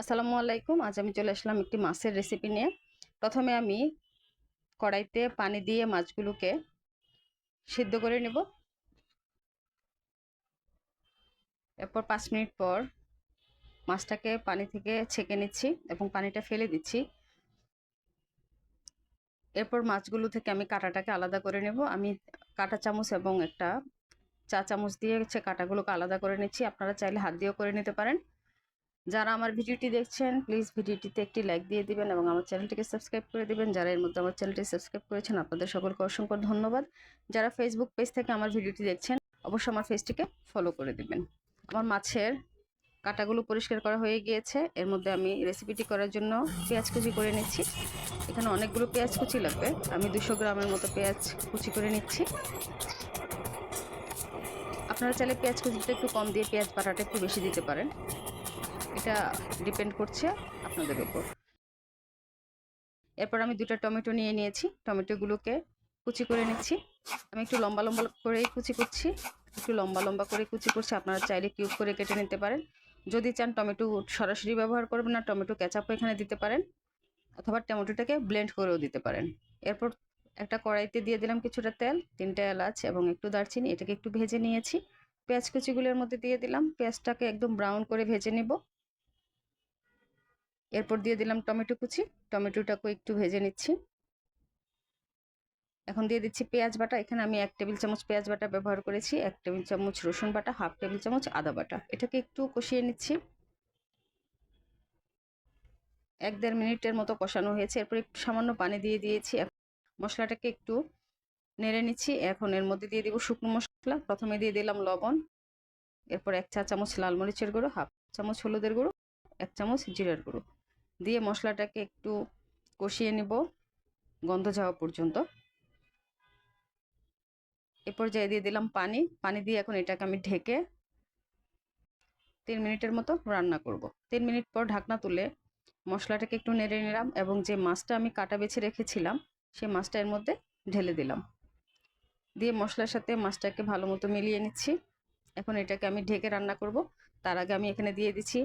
আসসালামু আলাইকুম। আজ আমি চলে আসলাম একটি মাছের রেসিপি নিয়ে। প্রথমে আমি কড়াইতে পানি দিয়ে মাছগুলোকে সিদ্ধ করে নেব। এরপর পাঁচ মিনিট পর মাছটাকে পানি থেকে ছেঁকে নিচ্ছি এবং পানিটা ফেলে দিচ্ছি। এরপর মাছগুলো থেকে আমি কাঁটাটাকে আলাদা করে নেব। আমি কাঁটা চামচ এবং একটা চা চামচ দিয়ে হচ্ছে কাঁটাগুলোকে আলাদা করে নিচ্ছি। আপনারা চাইলে হাত দিয়েও করে নিতে পারেন। যারা আমার ভিডিওটি দেখছেন প্লিজ ভিডিওটিতে একটি লাইক দিয়ে দিবেন এবং আমার চ্যানেলটিকে সাবস্ক্রাইব করে দিবেন। যারা এর মধ্যে আমার চ্যানেলটি সাবস্ক্রাইব করেছেন, আপনাদের সকলকে অসংখ্য ধন্যবাদ। যারা ফেসবুক পেজ থেকে আমার ভিডিওটি দেখছেন, অবশ্যই আমার পেজটিকে ফলো করে দিবেন। আমার মাছের কাটাগুলো পরিষ্কার করা হয়ে গিয়েছে। এর মধ্যে আমি রেসিপিটি করার জন্য পেঁয়াজ কুচি করে নিচ্ছি। এখানে অনেকগুলো পেঁয়াজ কুচি লাগবে। আমি দুশো গ্রামের মতো পেঁয়াজ কুচি করে নিচ্ছি। আপনারা চাইলে পেঁয়াজ কুচিটা একটু কম দিয়ে পেঁয়াজ বাটাটা একটু বেশি দিতে পারেন। এটা ডিপেন্ড করছে আপনাদের উপর। এরপর আমি দুটো টমেটো নিয়ে নিয়েছি। টমেটোগুলোকে কুচি করে নিচ্ছি। আমি একটু লম্বা লম্বা করেই কুচি করছি। একটু লম্বা লম্বা করে কুচি করছি। আপনারা চাইলে কিউব করে কেটে নিতে পারেন। যদি চান টমেটো সরাসরি ব্যবহার করবেন না, টমেটো ক্যাচাপও এখানে দিতে পারেন। অথবা টমেটোটাকে ব্লেন্ড করেও দিতে পারেন। এরপর একটা কড়াইতে দিয়ে দিলাম কিছুটা তেল, তিনটা এলাচ এবং একটু দারচিনি। এটাকে একটু ভেজে নিয়েছি। পেঁয়াজ কুচিগুলোর মধ্যে দিয়ে দিলাম। পেঁয়াজটাকে একদম ব্রাউন করে ভেজে নিব। এরপর দিয়ে দিলাম টমেটো কুচি। টমেটোটাকে একটু ভেজে নিচ্ছি। এখন দিয়ে দিচ্ছি পেঁয়াজ বাটা। এখানে আমি এক টেবিল চামচ পেঁয়াজ বাটা ব্যবহার করেছি। এক টেবিল চামচ রসুন বাটা, হাফ টেবিল চামচ আদা বাটা। এটাকে একটু কষিয়ে নিচ্ছি। এক দেড় মিনিটের মতো কষানো হয়েছে। এরপর একটু সামান্য পানি দিয়ে দিয়েছি। মশলাটাকে একটু নেড়ে নিচ্ছি। এখন এর মধ্যে দিয়ে দিব শুকনো মশলা। প্রথমে দিয়ে দিলাম লবণ। এরপর এক চা চামচ লাল মরিচের গুঁড়ো, হাফ চামচ হলুদের গুঁড়ো, এক চামচ জিরার গুঁড়ো। দিয়ে মশলাটাকে একটু কষিয়ে নিব গন্ধ যাওয়া পর্যন্ত। এ পর্যায়ে দিয়ে দিলাম পানি। পানি দিয়ে এখন এটাকে আমি ঢেকে তিন মিনিটের মতো রান্না করব। তিন মিনিট পর ঢাকনা তুলে মশলাটাকে একটু নেড়ে নিলাম এবং যে মাছটা আমি কাটা বেছে রেখেছিলাম সেই মাছটা এর মধ্যে ঢেলে দিলাম। দিয়ে মশলার সাথে মাছটাকে ভালো মতো মিলিয়ে নিচ্ছি। এখন এটাকে আমি ঢেকে রান্না করব। তার আগে আমি এখানে দিয়ে দিচ্ছি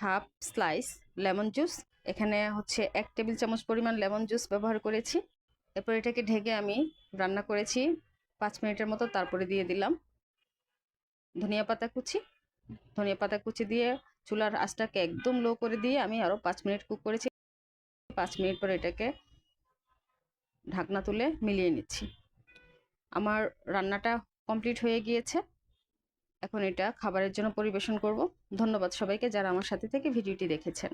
হাফ স্লাইস লেমন জুস। এখানে হচ্ছে এক টেবিল চামচ পরিমাণ লেমন জুস ব্যবহার করেছি। এরপর এটাকে ঢেকে আমি রান্না করেছি পাঁচ মিনিটের মতো, তারপরে দিয়ে দিলাম ধনিয়া পাতা কুচি। ধনিয়া পাতা কুচি দিয়ে চুলার আঁচটাকে একদম লো করে দিয়ে আমি আরও পাঁচ মিনিট কুক করেছি। পাঁচ মিনিট পর এটাকে ঢাকনা তুলে মিলিয়ে নিচ্ছি। আমার রান্নাটা কমপ্লিট হয়ে গিয়েছে। এখন এটা খাবারের জন্য পরিবেশন করব। ধন্যবাদ সবাইকে যারা আমার সাথে থেকে ভিডিওটি দেখেছেন।